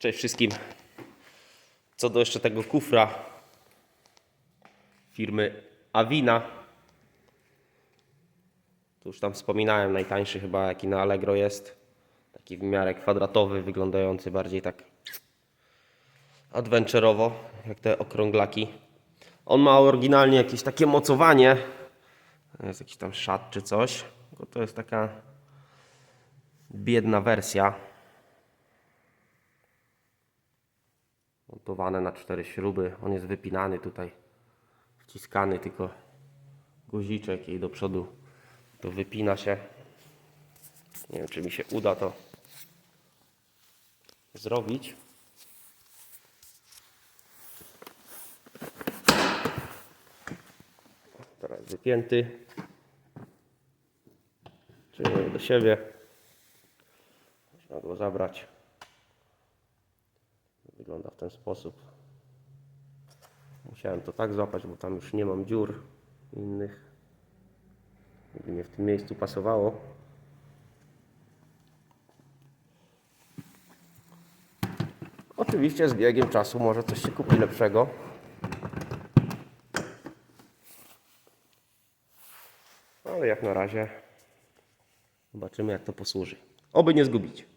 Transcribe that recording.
Cześć wszystkim. Co do jeszcze tego kufra firmy Avina. Tu już tam wspominałem, najtańszy chyba jaki na Allegro jest. Taki w miarę kwadratowy, wyglądający bardziej tak adventurowo, jak te okrąglaki. On ma oryginalnie jakieś takie mocowanie. Jest jakiś tam szat czy coś. Tylko to jest taka biedna wersja. Montowane na cztery śruby. On jest wypinany tutaj, wciskany tylko guziczek i do przodu to wypina się. Nie wiem, czy mi się uda to zrobić. Teraz wypięty. Czyli do siebie. Można go zabrać. Ten sposób. Musiałem to tak złapać, bo tam już nie mam dziur innych. Gdyby nie w tym miejscu pasowało. Oczywiście z biegiem czasu może coś się kupi lepszego. Ale jak na razie zobaczymy jak to posłuży. Oby nie zgubić.